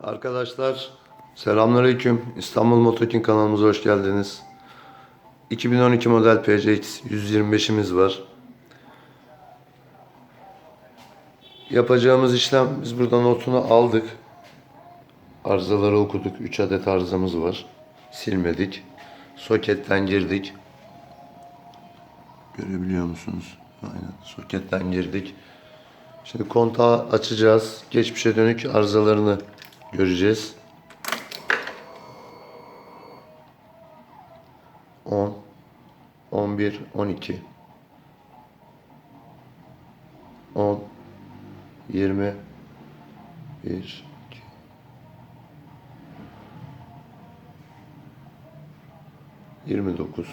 Arkadaşlar selamünaleyküm. İstanbul Motokin kanalımıza hoş geldiniz. 2012 model PCX 125'imiz var. Yapacağımız işlem biz burada notunu aldık. Arızaları okuduk. 3 adet arızamız var. Silmedik. Soketten girdik. Görebiliyor musunuz? Aynen. Soketten girdik. Şimdi kontağı açacağız. Geçmişe dönük arızalarını göreceğiz. 10 11 12 10 20 1 2 29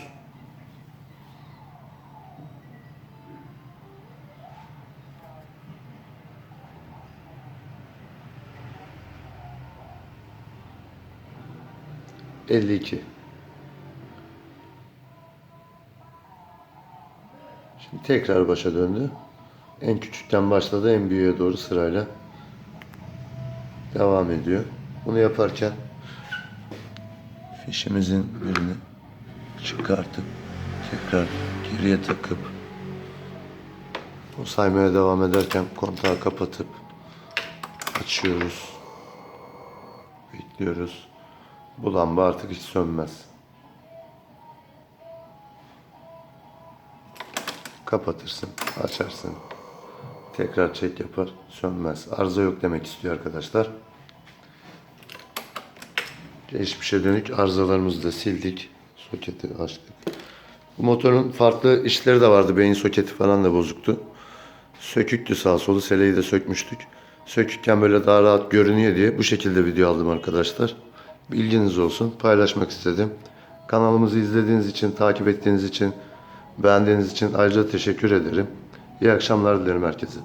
52 Şimdi tekrar başa döndü. En küçükten başladı en büyüğe doğru sırayla devam ediyor. Bunu yaparken fişimizin birini çıkartıp tekrar geriye takıp o saymaya devam ederken kontağı kapatıp açıyoruz. Bekliyoruz. Bu lamba artık hiç sönmez. Kapatırsın, açarsın. Tekrar çek yapar, sönmez. Arıza yok demek istiyor arkadaşlar. Geçmişe dönük arızalarımızı da sildik. Soketi açtık. Bu motorun farklı işleri de vardı. Beyin soketi falan da bozuktu. Söküktü sağ solu. Seleyi de sökmüştük. Sökükken böyle daha rahat görünüyor diye bu şekilde video aldım arkadaşlar. Bilginiz olsun. Paylaşmak istedim. Kanalımızı izlediğiniz için, takip ettiğiniz için, beğendiğiniz için ayrıca teşekkür ederim. İyi akşamlar dilerim herkese.